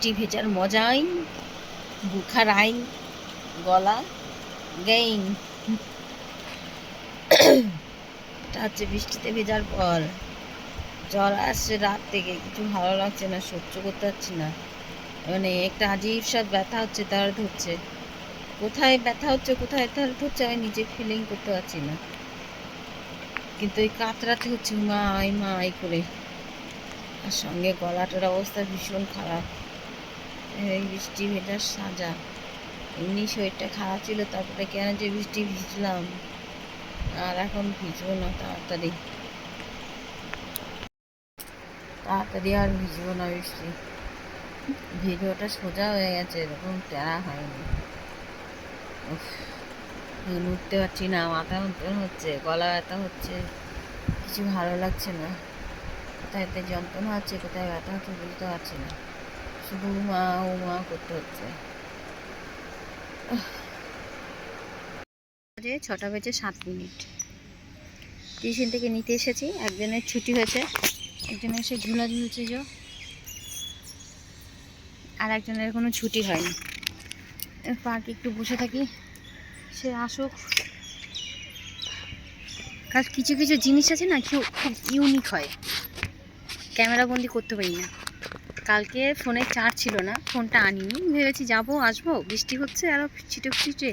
বৃষ্টি ভেজার মজাই, বুখার আইন, গলা, গেইন। এটা হচ্ছে বৃষ্টিতে ভেজার পর জ্বর আসছে রাত থেকে, কিছু ভালো লাগছে না, সহ্য করতে পারছি না। মানে একটা আজীব সব ব্যথা হচ্ছে, তার ধরছে। কোথায় ব্যথা হচ্ছে, কোথায় তার ধরছে, আমি নিজে ফিলিং করতে পারছি না। কিন্তু এই কাতরাতে হচ্ছে মা আই মা করে। আর সঙ্গে গলাটার অবস্থা ভীষণ খারাপ। এই বৃষ্টি ভেজার সাজা। এমনি শরীরটা খারাপ ছিল, তারপরে কেন যে বৃষ্টি ভিজলাম? আর এখন ভিজবো না, তাড়াতাড়ি। তাড়াতাড়ি আর ভিজবো না বৃষ্টি। ভিডিওটা সোজা হয়ে গেছে, এরকম তেরা হয়নি। উঠতে পারছি না, মাথা যন্ত্রণা হচ্ছে, গলা ব্যথা হচ্ছে, কিছু ভালো লাগছে না। কোথায় যন্ত্রণা হচ্ছে কোথায় ব্যথা হচ্ছে বুঝতে পারছি না। শুধু মা ও মা করতে হচ্ছে। ছটা বেজে সাত মিনিট। টিউশন থেকে নিতে এসেছি। একজনের ছুটি হয়েছে একজনের এসে ঝুলা ঝুলছে যে। আর একজনের কোনো ছুটি হয়নি। পার্কে একটু বসে থাকি, সে আসুক। কার কিছু কিছু জিনিস আছে না কেউ খুব ইউনিক হয়। ক্যামেরা বন্দি করতে পারি না। কালকে ফোনে চার্জ ছিল না ফোনটা আনিনি। ভেবেছি যাব আসব বৃষ্টি হচ্ছে আরও ছিটে ছিটে।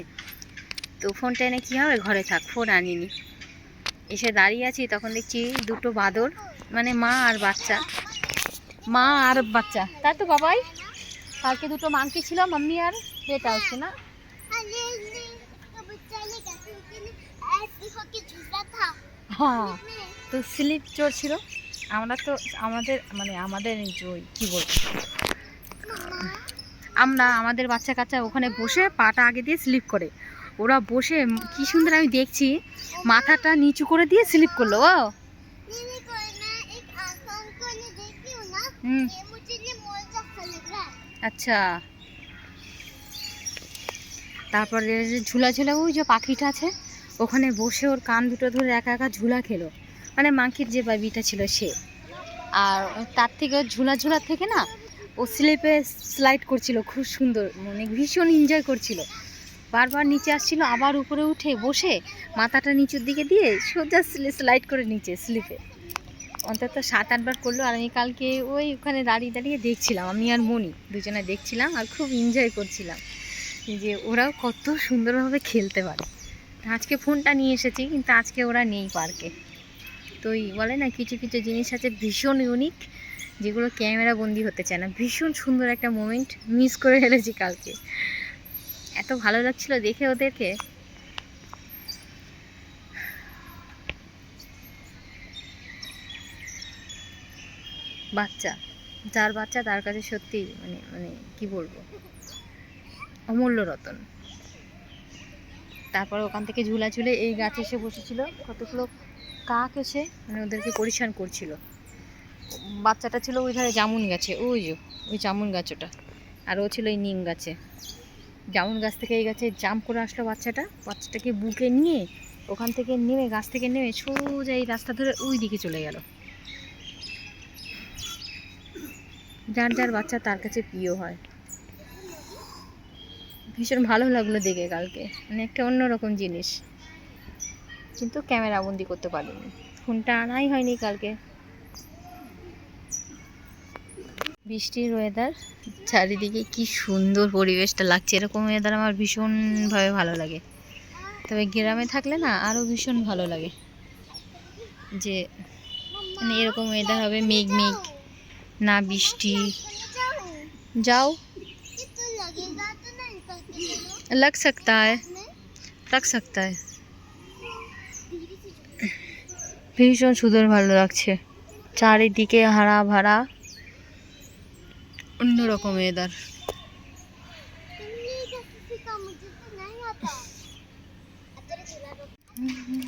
তো ফোনটা এনে কী হবে? ঘরে থাক ফোন আনিনি। এসে দাঁড়িয়ে আছি তখন দেখছি দুটো বাদর মানে মা আর বাচ্চা। মা আর বাচ্চা। তাই তো বাবাই? কালকে দুটো মাংকি ছিল মাম্মি আর বেটা হচ্ছে না? হ্যাঁ। তো স্লিপ চড়ছিল আমরা তো আমাদের মানে আমাদের কী বলব? আমরা আমাদের বাচ্চা কাচ্চা ওখানে বসে পাটা আগে দিয়ে স্লিপ করে। ওরা বসে কি সুন্দর আমি দেখছি, মাথাটা নিচু করে দিয়ে স্লিপ করল, ও। আচ্ছা। তারপরে ঝুলা ঝুলা ওই যে পাখিটা আছে, ওখানে বসে ওর কান দুটো ধরে একা একা ঝুলা খেলো। মানে মাংকির যে বাবিটা ছিল সে। আর তার থেকে ঝুলা ঝুলা থেকে না, ও স্লিপে স্লাইড করছিল খুব সুন্দর মানে ভীষণ এনজয় করছিল। বারবার নিচে আসছিল, আবার উপরে উঠে বসে মাথাটা নিচুর দিকে দিয়ে সোজা স্লাইড করে নিচে স্লিপে অন্তত সাত আটবার করল, আর আমি কালকে ওই ওখানে দাঁড়িয়ে দাঁড়িয়ে দেখছিলাম, আমি আর মনি দুজনে দেখছিলাম আর খুব এনজয় করছিলাম যে ওরাও কত সুন্দরভাবে খেলতে পারে। আজকে ফোনটা নিয়ে এসেছি, কিন্তু আজকে ওরা নেই পার্কে তো বলে না কিছু কিছু জিনিস আছে ভীষণ ইউনিক যেগুলো ক্যামেরা বন্দি হতে চায় না। ভীষণ সুন্দর একটা মোমেন্ট মিস করে ফেলেছি কালকে। এত ভালো লাগছিল দেখে ওদেরকে। বাচ্চা, যার বাচ্চা তার কাছে সত্যি মানে মানে কি বলব? অমূল্য রতন। তারপর ওখান থেকে ঝুলা ঝুলে এই গাছে এসে বসেছিল, কতগুলো কাক এসে মানে ওদেরকে পরিষ্কার করছিল। বাচ্চাটা ছিল ওই ধারে জামুন গাছে, ওই যে, ওই জামুন গাছ ওটা আর ও ছিল এই নিম গাছে। জামুন গাছ থেকে এই গাছে জাম্প করে আসলো বাচ্চাটা। বাচ্চাটাকে বুকে নিয়ে ওখান থেকে নেমে, গাছ থেকে নেমে সোজা এই রাস্তা ধরে ওই দিকে চলে গেল। যার যার বাচ্চা তার কাছে প্রিয় হয়। ভীষণ ভালো লাগল দেখে কালকে। মানে একটা অন্যরকম জিনিস। কিন্তু ক্যামেরা বন্দি করতে পারিনি ফোনটা আনাই হয়নি কালকে বৃষ্টির ওয়েদার চারিদিকে কি সুন্দর পরিবেশটা লাগছে এরকম ওয়েদার আমার ভীষণভাবে ভালো লাগে তবে গ্রামে থাকলে না আরও ভীষণ ভালো লাগে যে মানে এরকম ওয়েদার হবে মেঘ মেঘ না বৃষ্টি যাও लग सकता है लग सकता है ভীষণ সুন্দর ভালো লাগছে চারিদিকে হারা ভাড়া অন্যরকম এদার Mm-hmm.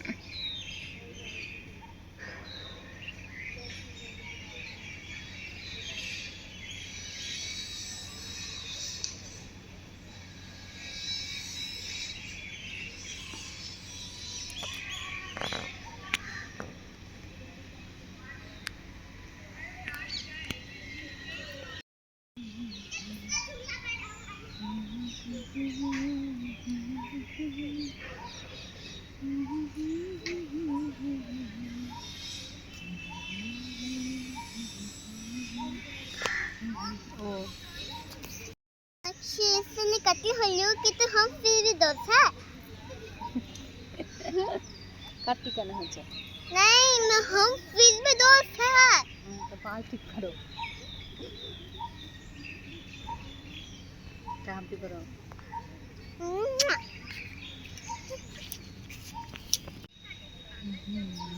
कटी होलियो की तो हम फिर दोसा। कटी करना है नहीं मैं हम फिर भी दोसा। हाँ, तो पार्टी करो। कांपी करो Mm-hmm.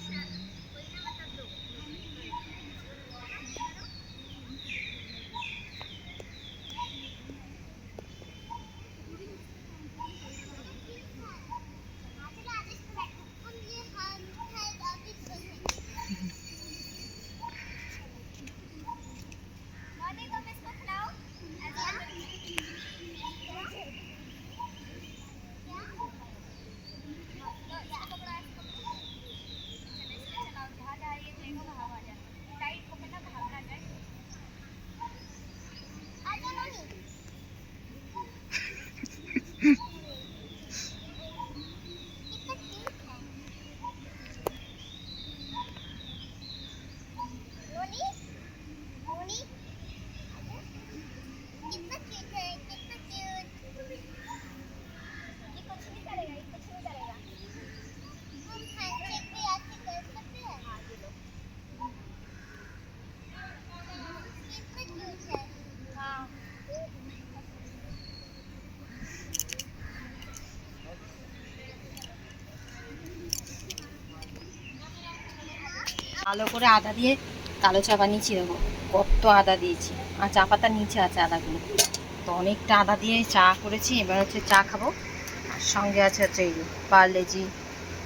ভালো করে আদা দিয়ে কালো চা বানিয়েছি, দেখো, কত আদা দিয়েছি। আর চা পাতার নিচে আছে আদাগুলো। তো অনেকটা আদা দিয়ে চা করেছি, এবার হচ্ছে চা খাব। আর সঙ্গে আছে হচ্ছে এই পার্লেজি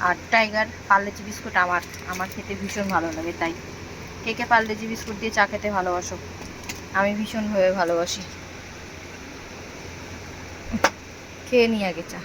আর টাইগার। পার্লেজি বিস্কুট আমার আমার খেতে ভীষণ ভালো লাগে, তাই। কে কে পার্লেজি বিস্কুট দিয়ে চা খেতে ভালোবাসো? আমি ভীষণভাবে ভালোবাসি। খেয়ে নিই আগে চা।